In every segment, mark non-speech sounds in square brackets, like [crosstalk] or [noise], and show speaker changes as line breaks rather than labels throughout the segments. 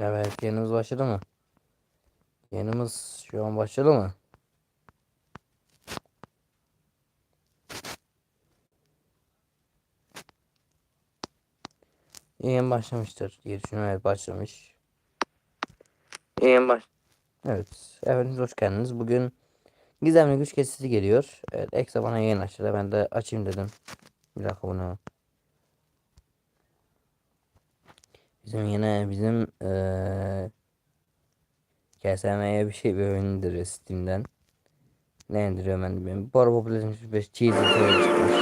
Evet yayınımız başladı mı? Yayınımız şu an başladı mı? Yayın başlamıştır diye düşünüyorum. Evet başlamış. Yayın baş... Evet. Efendimiz hoş geldiniz. Bugün gizemli güç kesisi geliyor. Evet Eksa bana yayın açtı. Ben de açayım dedim. Bir dakika bunu. Bizim yine bizim eee KSM'ye bir şey bir oyun indiriyor Steam'den. Ne indiriyor ben de bilmiyorum. Bu araba Population 5 Cheesy Toy çıkmış.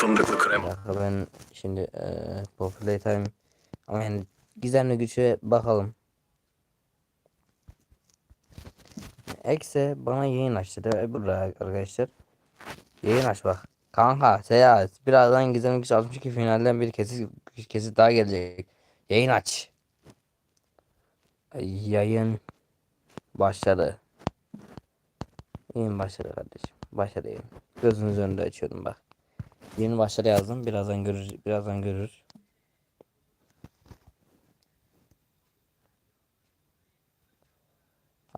Fındıklı
Bir
krema.
dakika ben şimdi Populate Time ama yani gizemli güçe bakalım. Ekse bana yayın açtı. De, burada arkadaşlar. Yayın aç bak. Kanka seyahat. Birazdan gizemli güç 62 finalden bir kesit, kesit daha gelecek. Yayın aç. Yayın başladı. Yayın başladı kardeşim. Başladı yayın. Gözünüz önünde açıyordum bak. Yeni başladı yazdım. Birazdan görür. Birazdan görür.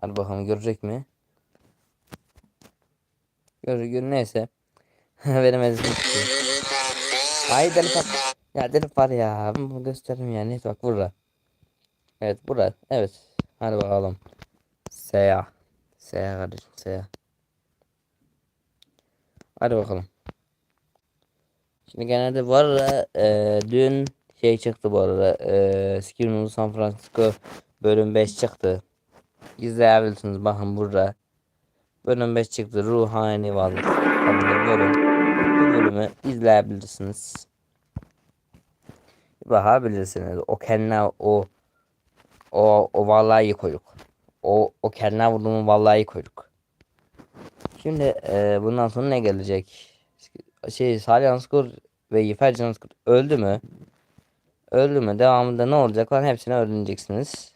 Hadi bakalım görecek mi? Gör, gör neyse. Elim Ay deli. Ya deli var ya. Ben bunu göstereyim ya. Neyse bak burada. Evet burada. Evet. Hadi bakalım. Seya. Seya kardeşim Seya. Hadi bakalım. Şimdi genelde bu arada e, dün şey çıktı bu arada. E, Skirnul San Francisco bölüm 5 çıktı. İzleyebilirsiniz bakın burada. Bölüm 5 çıktı. Ruhani varlık. bölüm. Bu bölümü izleyebilirsiniz. Bakabilirsiniz. O kendine o o o vallahi koyduk. O o kendine vurduğumu vallahi koyduk. Şimdi e, bundan sonra ne gelecek? Şey Salih Anskur ve Yifer Can Anskur öldü mü? Öldü mü? Devamında ne olacak lan hepsini öğreneceksiniz.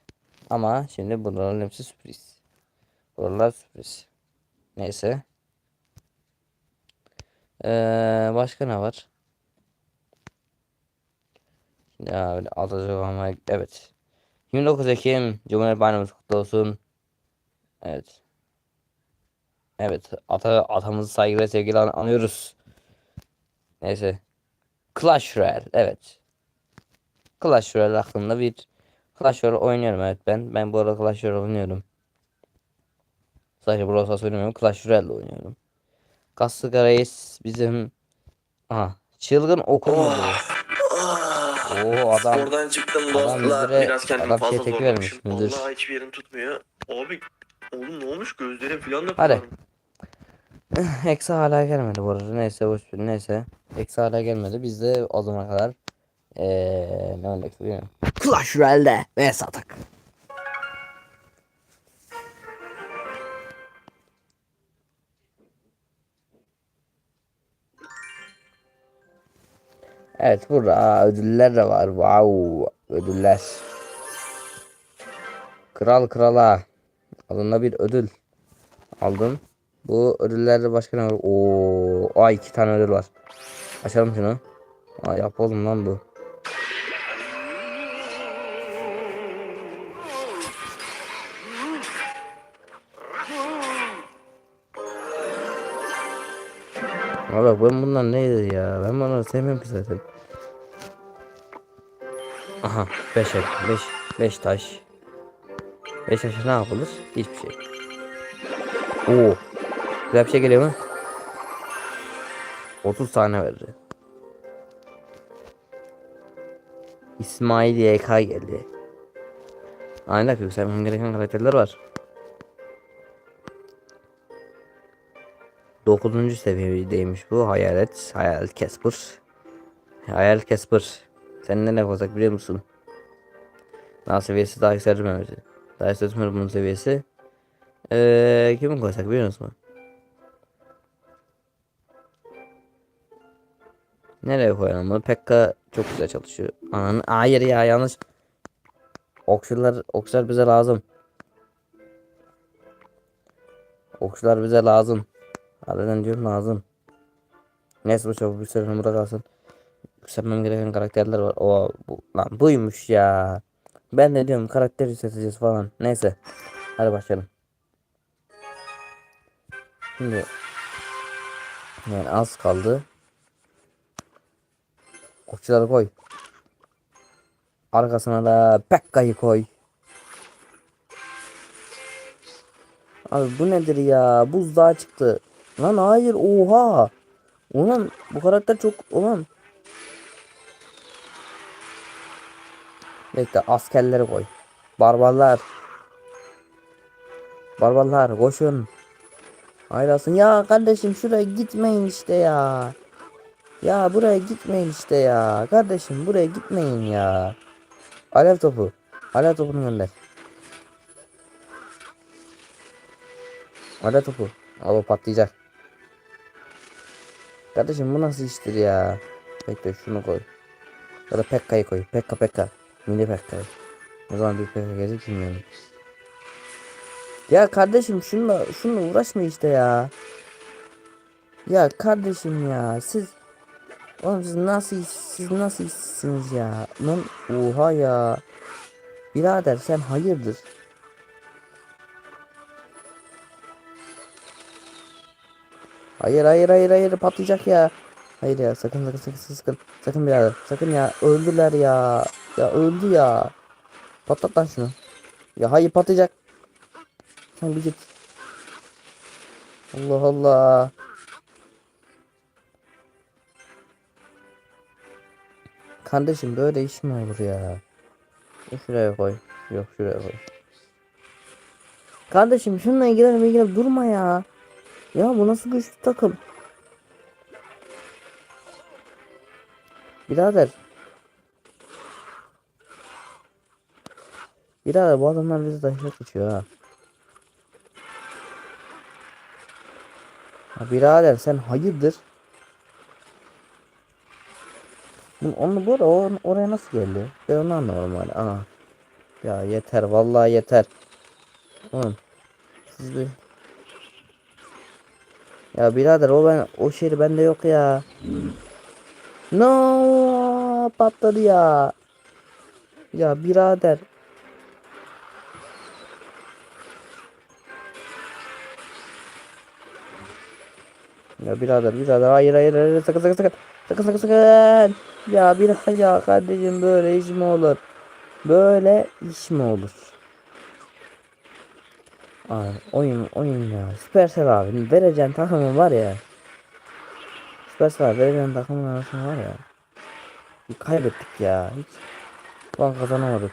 Ama şimdi bunların hepsi sürpriz. Buralar sürpriz. Neyse. Ee, başka ne var? Ya öyle atacak ama evet. 29 Ekim Cumhuriyet Bayramımız kutlu olsun. Evet. Evet ata atamızı saygıyla sevgiyle an- anıyoruz. Neyse. Clash Royale evet. Clash Royale hakkında bir Clash Royale oynuyorum evet ben. Ben bu arada Clash Royale oynuyorum. Sadece Brawl Stars oynamıyorum. Clash Royale oynuyorum. Kastık Reis bizim Aha çılgın okul bu? Oo adam
Oradan çıktım dostlar.
müdüre-
Biraz kendimi
adam
fazla zorlamışım. Vallahi hiçbir yerim tutmuyor. Abi oğlum ne olmuş gözlerim falan da
Hadi. [laughs] Eksi hala gelmedi bu arada. Neyse boş ver. Neyse. Eksi hala gelmedi. Biz de o zamana kadar eee ne olacak bilmiyorum. Clash Royale'de ve satak. Evet burada ödüller de var. Wow. Ödüller. Kral krala. Alında bir ödül. Aldım. Bu ödüllerde başka ne var? Oo, ay iki tane ödül var. Açalım şunu. Aa yapalım lan bu. Ama bak ben bunlar neydi ya? Ben bunları sevmiyorum ki zaten. Aha 5 5 5 taş. 5 taş ne yapılır? Hiçbir şey. Oo. Güzel bir şey geliyor mu? 30 tane verdi. İsmail YK geldi. Aynen dakika yükselmem gereken karakterler var. 9. seviyedeymiş bu hayalet. Hayalet Casper. Hayalet Casper. Seninle ne olacak biliyor musun? Daha seviyesi daha yükseltmemesi. Daha yükseltmemesi bunun seviyesi. Eee kimi koysak biliyor musun? Nereye koyalım bunu? Pekka çok güzel çalışıyor. Ananı hayır ya yanlış. Okçular okçular bize lazım. Okçular bize lazım. Harbiden diyorum lazım. Neyse bu çok yükselmem burada kalsın. Yükselmem gereken karakterler var. O bu lan buymuş ya. Ben de diyorum karakter yükselteceğiz falan. Neyse. Hadi başlayalım. Şimdi yani az kaldı. Okçuları koy. Arkasına da Pekka'yı koy. Abi bu nedir ya? Buzdağı çıktı. Lan hayır oha. Ulan bu karakter çok ulan. Bekle askerleri koy. Barbarlar. Barbarlar koşun. Ayrılsın. Ya kardeşim şuraya gitmeyin işte ya. Ya buraya gitmeyin işte ya. Kardeşim buraya gitmeyin ya. Alev topu. Alev topunu gönder. Alev topu. Al o patlayacak. Kardeşim bu nasıl iştir ya? Bekle şunu koy. Ya da Pekka'yı koy. Pekka Pekka. Mini Pekka'yı. O zaman bir Pekka gelecek bilmiyorum. Ya kardeşim şunla şunla uğraşma işte ya. Ya kardeşim ya siz Oğlum siz nasıl siz nasıl işsiniz ya? Lan oha ya. Birader sen hayırdır? Hayır hayır hayır hayır patlayacak ya. Hayır ya sakın sakın sakın sakın sakın birader sakın ya öldüler ya. Ya öldü ya. Patlat lan şunu. Ya hayır patlayacak. Sen bir git. Allah Allah. Kardeşim böyle iş mi olur ya? Şuraya koy. Yok şuraya koy. Kardeşim şununla ilgilenip ilgilenip durma ya. Ya bu nasıl güçlü takım? Birader. Birader bu adamlar bizi taşıyacak geçiyor ha. Ha birader sen hayırdır? Onu bu ara o- oraya nasıl geldi? Ben onu anlamadım hala. Ana. Ya yeter vallahi yeter. Oğlum. Siz bir... Ya birader o ben o şehir bende yok ya. No patladı ya. Ya birader. Ya birader birader hayır hayır hayır sakın sakın sakın sakın sakın sakın ya birader ya kardeşim böyle iş mi olur böyle iş mi olur Abi oyun oyun ya Supercell abi vereceğin takımın var ya Supercell abi vereceğin takımın arasında var ya kaybettik ya hiç Ulan kazanamadık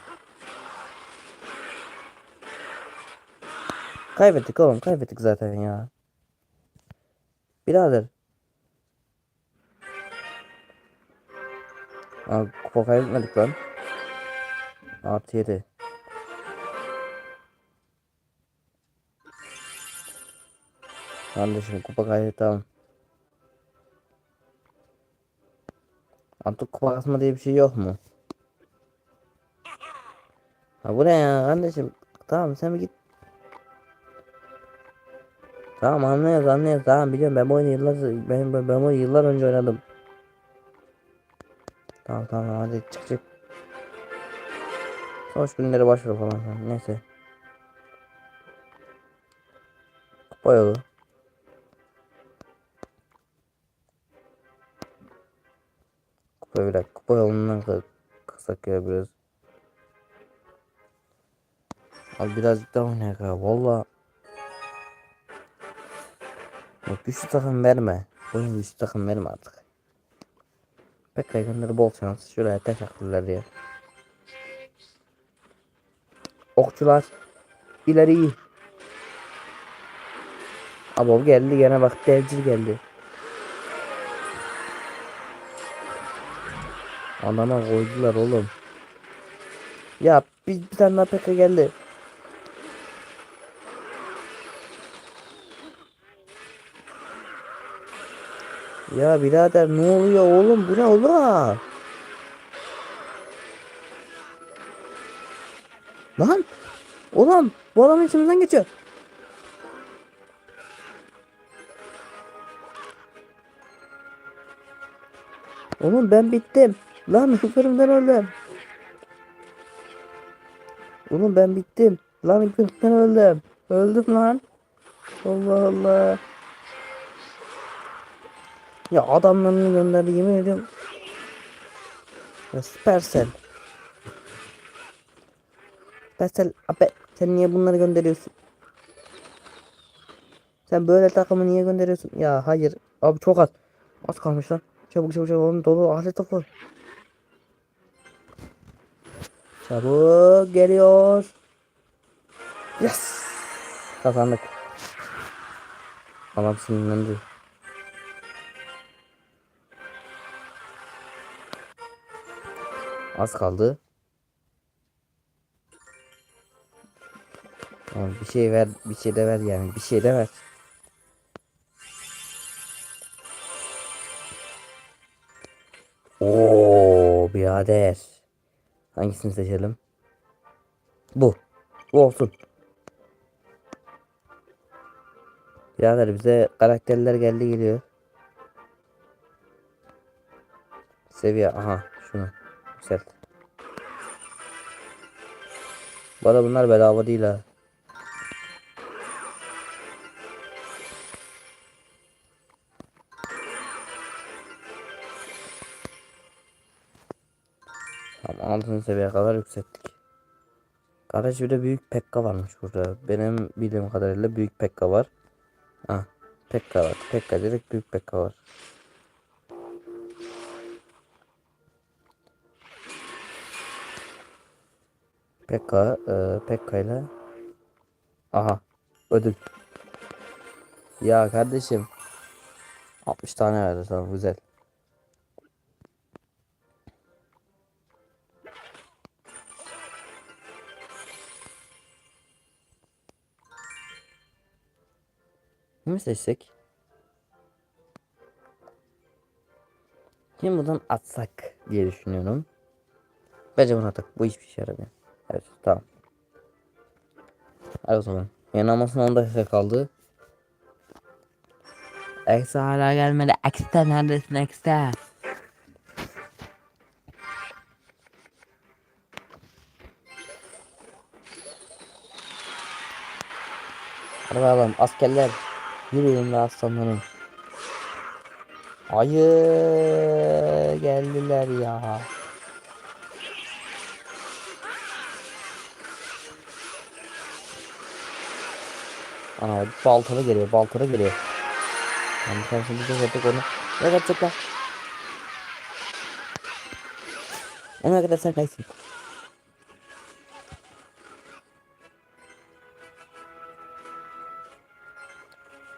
Kaybettik oğlum kaybettik zaten ya Birader. Abi kupa kaybetmedik lan. Artı 7. Kardeşim kupa kaydet tamam. Artık kupa kasma diye bir şey yok mu? Ha bu ne ya kardeşim? Tamam sen bir git. Tamam anlıyoruz anlıyoruz tamam biliyorum ben bu oyunu yıllar ben, ben, ben bu yıllar önce oynadım. Tamam tamam hadi çık çık. Savaş günleri başlıyor falan neyse. Kupa yolu. Dakika kupa yolundan kı- kısak ya biraz. Abi birazcık daha oynayak ya valla. Bak güçlü takım verme. Oyun güçlü takım verme artık. Pek yakınları bol şans. Şuraya teşekkürler diye. Okçular. ileri. Abo geldi gene bak devcil geldi. Adama koydular oğlum. Ya bir, bir tane daha geldi. Ya birader ne oluyor oğlum bu ne oğlum? Lan oğlum bu adam içimizden geçiyor. Oğlum ben bittim. Lan hıfırımdan öldüm. Oğlum ben bittim. Lan ben öldüm. Öldüm lan. Allah Allah. Ya adamlarını gönderdi yemin ediyorum. Ya Supercell. Supercell abi sen niye bunları gönderiyorsun? Sen böyle takımı niye gönderiyorsun? Ya hayır. Abi çok az. Az kalmış lan. Çabuk çabuk çabuk oğlum dolu alet topu. Çabuk geliyor. Yes. Kazandık. Adam sinirlendi. Az kaldı. Oğlum bir şey ver, bir şey de ver yani, bir şey de ver. Oo, birader. Hangisini seçelim? Bu. Bu olsun. Birader bize karakterler geldi geliyor. Seviye aha şunu yükselt. Bu arada bunlar bedava değil ha. Tamam 6. seviyeye kadar yükselttik. Garaj bir de büyük Pekka varmış burada. Benim bildiğim kadarıyla büyük Pekka var. Ha, Pekka var. Pekka direkt büyük Pekka var. Pekka, e, Pekka ile Aha, ödül. Ya kardeşim. 60 tane verdi tamam güzel. Ne mi seçsek? Şimdi buradan atsak diye düşünüyorum. Bence bunu atak. Bu hiçbir şey yaramıyor. Evet tamam. Hadi o zaman. Yanılmasın 10 dakika kaldı. Eksi hala gelmedi. Ekste neredesin ekste? Hadi bakalım askerler. Yürüyün be aslanlarım. Hayır geldiler ya. Ana baltalı geliyor baltalı geliyor. Yani sen şimdi bir yaptık onu. Ne kaçacaklar? Ona kadar sen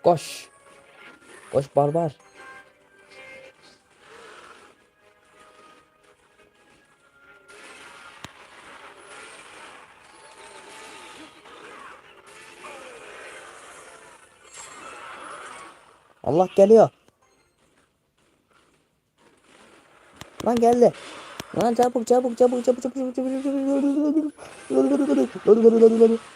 Koş. Koş barbar. Allah geliyor. Lan geldi. Lan çabuk çabuk çabuk çabuk çabuk çabuk çabuk çabuk.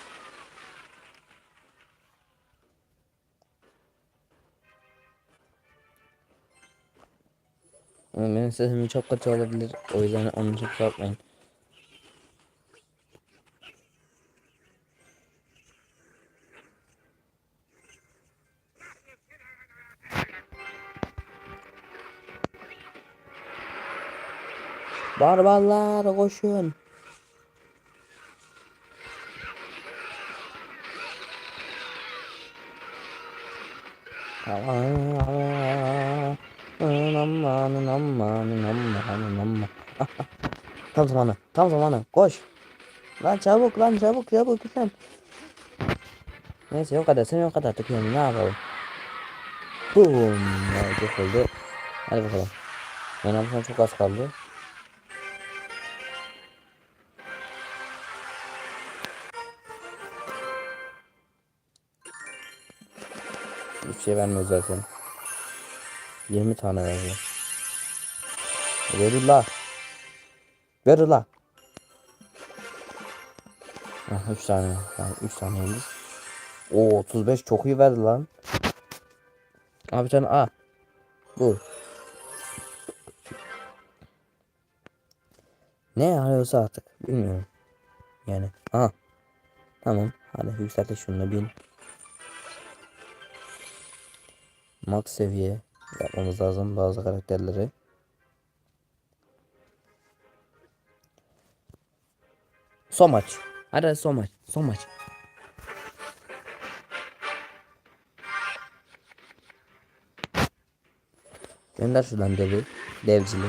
Ama benim sesim çok kötü olabilir. O yüzden onu çok yapmayın. Barbarlar koşun. [laughs] Tam zamanı, tam zamanı. Koş. Lan çabuk lan çabuk çabuk lütfen. Neyse yok kadar sen yok kadar tıkıyorum ne yapalım. Boom. Çok oldu. Hadi bakalım. Benim çok az kaldı. Hiçbir şey vermiyor zaten. 20 tane verdi. Ver la. Ver la. Ah, 3 tane. Yani 3 tane yıldız. Oo 35 çok iyi verdi lan. Abi sen A. Bu. Ne arıyorsa artık bilmiyorum. Yani. Aha. Tamam. Hadi yükselt şunu bin. Max seviye yapmamız lazım bazı karakterleri. Son maç. Hadi son maç. Son maç. Gönder şuradan devi. Devcili.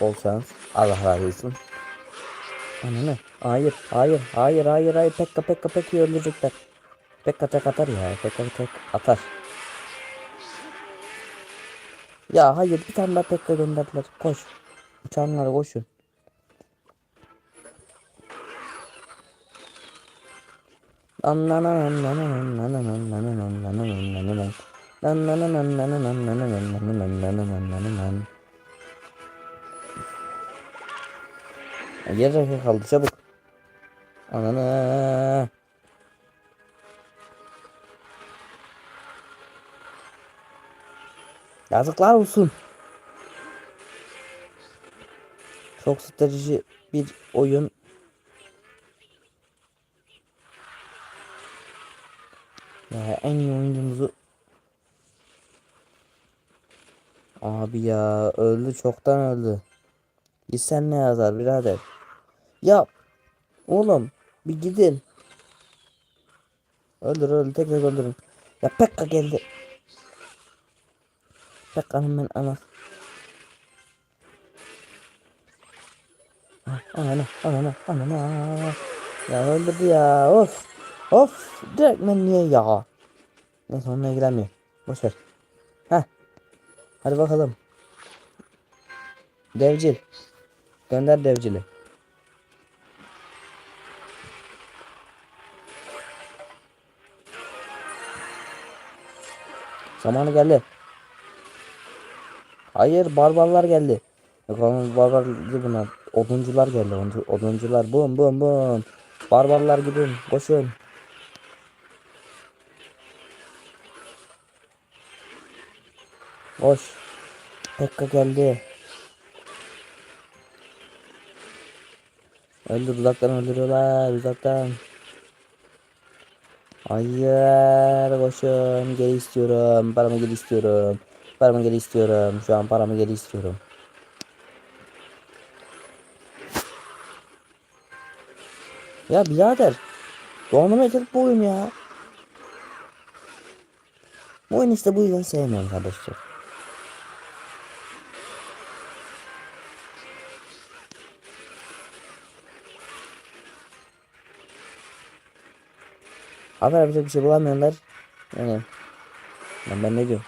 Bol şans. Allah razı olsun. Ananı. Hayır. Hayır. Hayır. Hayır. Hayır. Pekka Pekka Pekka'yı öldürecekler. Pekka tek atar ya. Pekka tek atar. Ya hayır. Bir tane daha Pekka gönderdiler. Koş. Uçanlara koşun. Yer dakika kaldı çabuk. Anana. Yazıklar olsun. Çok strateji bir oyun. Ya en iyi oyuncumuzu Abi ya öldü çoktan öldü. Gitsen ne yazar birader? Ya oğlum bir gidin. Öldür öldür tekrar öldürün. Ya Pekka geldi. Pekka'nın ben ana. Ah, Ana ana ana ana. Ya öldürdü ya of. Of direkt ben niye ya? Neyse onunla ilgilenmiyor. Boş ver. Heh. Hadi bakalım. Devcil. Gönder devcili. Zamanı geldi. Hayır barbarlar geldi. Oğlum barbar değil bunlar. Oduncular geldi. Oduncu, oduncular bum bum bum. Barbarlar gidin koşun. Koş. Pekka geldi. Öldür uzaktan öldürüyorlar uzaktan. Hayır koşun geri istiyorum. Paramı geri istiyorum. Paramı geri istiyorum. Şu an paramı geri istiyorum. Ya birader. Doğumunu bu oyun ya. Bu oyunu işte bu yüzden sevmiyorum kardeşler. Haber yapacak bir şey bulamıyorlar. Yani. Lan ben ne diyorum?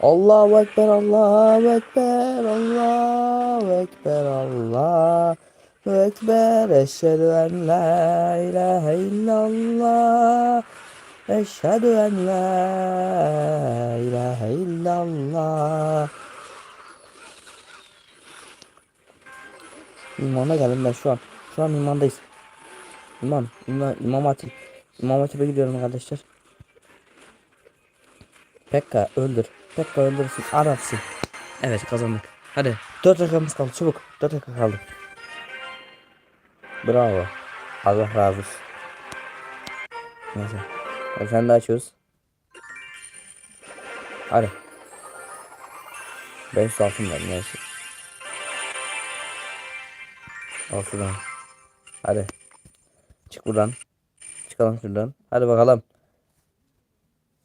Allahu Ekber, Allahu Ekber, Allahu Ekber, Allahu Ekber. Eşhedü en la ilahe illallah. Eşhedü en la ilahe illallah. İmana geldim ben şu an. Şu an imandayız. İman, İmam, İmam Hatip. İmam Hatip'e gidiyorum arkadaşlar. Pekka öldür. Pekka öldürsün. Arapsın. Evet kazandık. Hadi. 4 dakikamız kaldı çabuk. 4 dakika kaldı. Bravo. Allah razı olsun. Neyse. Hadi sen de açıyoruz. Hadi. Ben su altın ver neyse. Al şuradan. Hadi. Çık buradan. Çıkalım şuradan. Hadi bakalım.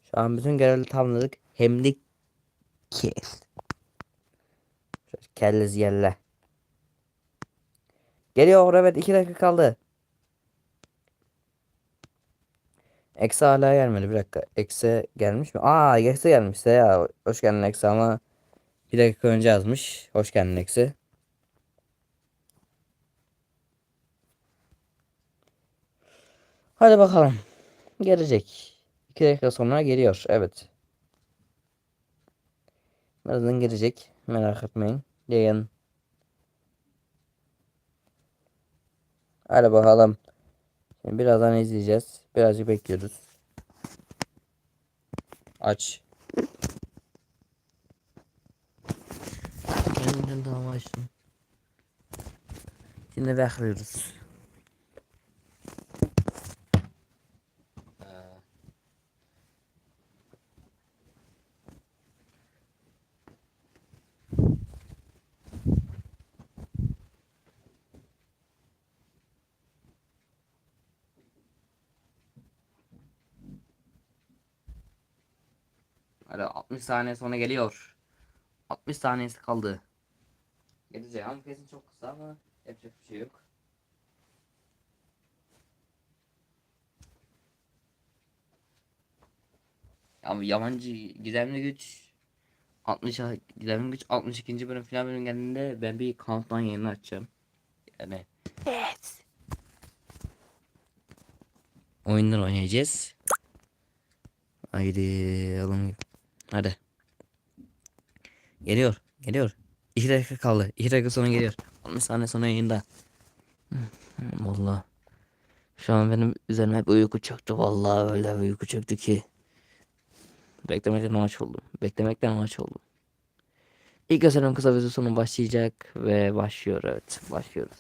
Şu an bütün görevleri tamamladık. Hem de kes. Kellez yerle. Geliyor evet 2 dakika kaldı. Eksi hala gelmedi bir dakika. Eksi gelmiş mi? Aa eksi gelmişse ya. Hoş geldin eksi ama bir dakika önce yazmış. Hoş geldin eksi. Hadi bakalım. Gelecek. 2 dakika sonra geliyor. Evet. Birazdan gelecek. Merak etmeyin. Yayın. Hadi bakalım. Şimdi birazdan izleyeceğiz. Birazcık bekliyoruz. Aç. Yeniden dava açtım. Şimdi bekliyoruz. Hadi 60 saniye sonra geliyor. 60 saniyesi kaldı. Gelecek ama kesin çok kısa ama yapacak bir şey yok. Abi yabancı gizemli güç 60 gizemli güç 62. bölüm final bölüm geldiğinde ben bir countdown yayını açacağım. Yani evet. Oyundan oynayacağız. Haydi alın. Hadi. Geliyor. Geliyor. 2 dakika kaldı. 2 dakika sonra geliyor. 60 saniye sonra yayında. Vallahi. Şu an benim üzerime hep uyku çöktü. Vallahi öyle uyku çöktü ki. Beklemekten amaç oldum. Beklemekten amaç oldum. İlk gösterim kısa bir sonu başlayacak ve başlıyor evet. Başlıyoruz.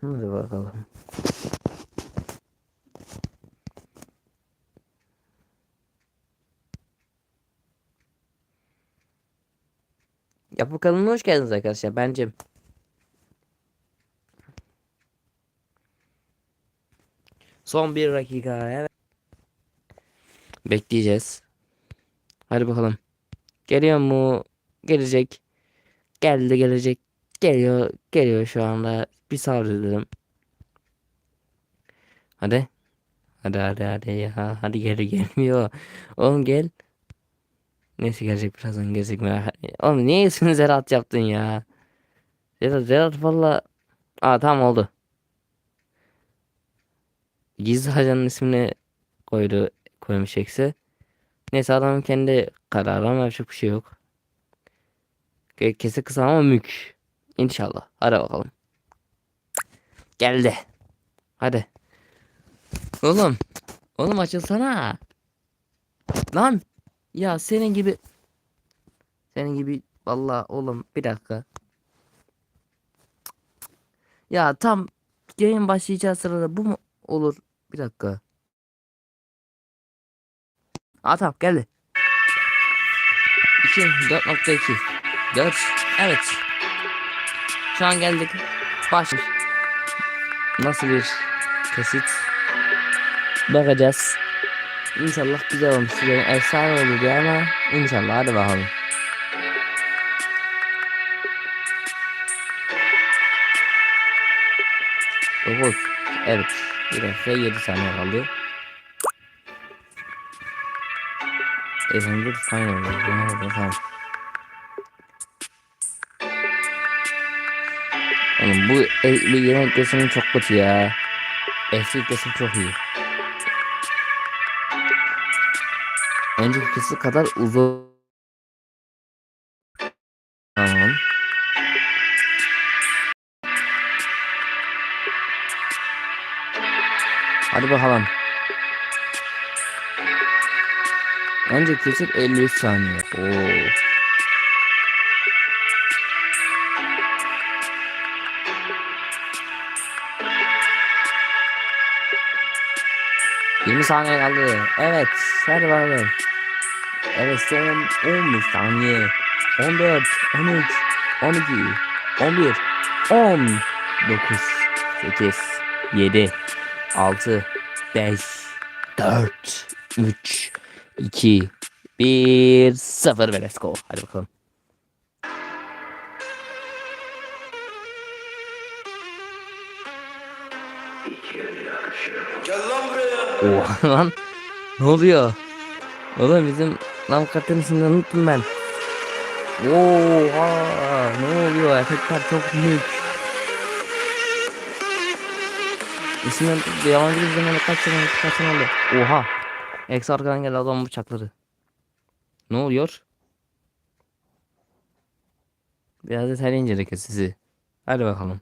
Hadi bakalım. Yapı kanalına hoş geldiniz arkadaşlar. Bence son bir dakika. Evet. Bekleyeceğiz. Hadi bakalım. Geliyor mu? Gelecek. Geldi gelecek. Geliyor. Geliyor şu anda. Bir sabredelim. Hadi. Hadi hadi hadi ya. Hadi geri gelmiyor. Oğlum gel. Neyse gelecek birazdan gelecek merak etmeyin. Oğlum niye [laughs] ismini Zerat yaptın ya? Zerat Zerat valla. Aa tamam oldu. Gizli ajanın ismini koydu koymuş eksi. Neyse adamın kendi kararı ama yapacak bir şey yok. Ke- Kesi kısa ama mük. İnşallah. Hadi bakalım. Geldi. Hadi. Oğlum. Oğlum açılsana. Lan. Ya senin gibi. Senin gibi. Vallahi oğlum bir dakika. Ya tam yayın başlayacağı sırada bu mu olur? Bir dakika. Aa tamam geldi. 2 4.2 4 Evet. Şu an geldik. Baş. Nasıl bir kesit? Bakacağız. İnşallah güzel olmuş. Benim efsane olur diye ama inşallah hadi bakalım. Dokuz. Evet. Bir dakika yedi saniye kaldı. Evander Final. Buna bakalım. Oğlum bu e, bu yemek kesim çok kötü ya. Eski kesim çok iyi. Önceki kadar uzun. Tamam. Hadi bakalım. Önceki kesim 53 saniye. Oo. Yirmi saniye kaldı. Evet. Bakalım. Evet son 15 saniye. 14, 13, 12, 11, 10, 9, 8, 7, 6, 5, 4, 3, 2, 1, 0 ve let's go. Hadi bakalım. Oha [laughs] lan. Ne oluyor? Oğlum bizim kartın ismini unuttum ben. Oha ne oluyor? Efektler çok büyük. Unuttum. Yabancı zaman kaç sene kaç sene oldu? Oha. Eksi arkadan geldi adam bıçakladı. Ne oluyor? Biraz da sen incelik sizi. Hadi bakalım.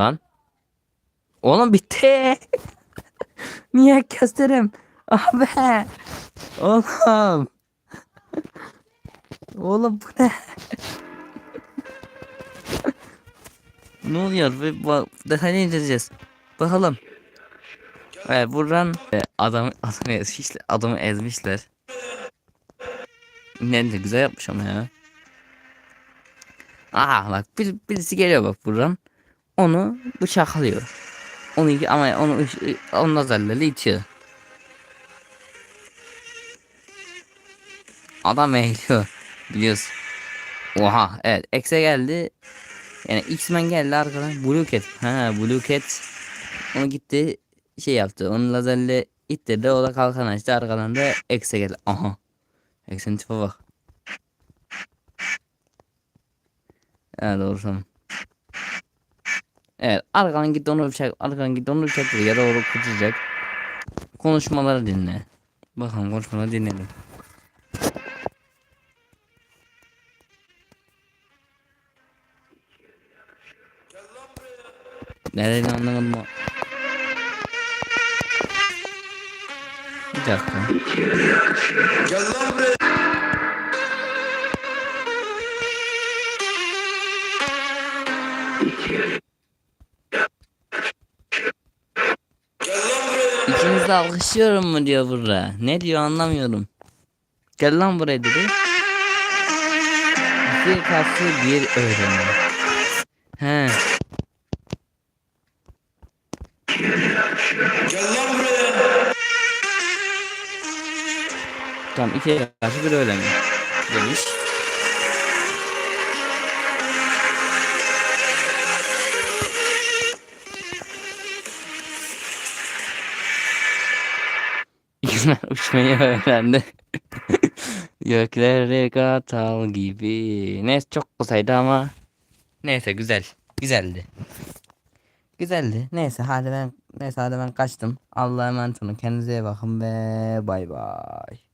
Lan. Oğlum bitti. [laughs] Niye gösterim? Abi. Oğlum. Oğlum bu ne? ne oluyor? Bak detaylı inceleyeceğiz. Bakalım. Evet buradan e, adam adamı ezmişler. Adamı ezmişler. Ne de güzel yapmış ama ya. Aa bak bir, birisi geliyor bak buradan. Onu bıçaklıyor. Onu ama onu onun lazerleri itiyor. Adam eğiliyor. Biliyorsun. Oha evet X'e geldi. Yani X-Men geldi arkadan. Blue Cat. Ha Blue Cat. Onu gitti şey yaptı. Onun lazerle ittirdi. O da kalkan açtı. Arkadan da X'e geldi. Aha. X'in tipe bak. Evet doğru tamam. Evet arkadan gitti onu bıçak arkadan gitti onu bıçak ya da onu kurtulacak. Konuşmaları dinle. Bakalım konuşmaları dinleyelim. Ne dediğini anlamadım o. Bir dakika. İkiniz de alkışlıyorum mu diyor burada. Ne diyor anlamıyorum. Gel lan buraya dedi. Bir karşı bir öğrenme. He. Tamam ikiye karşı bir öğrenme. Demiş. İkizler uçmayı öğrendi. [laughs] Göklere katal gibi. Neyse çok kısaydı ama. Neyse güzel. Güzeldi. Güzeldi. Neyse hadi ben neyse hadi ben kaçtım. Allah'a emanet olun. Kendinize iyi bakın ve bay bay.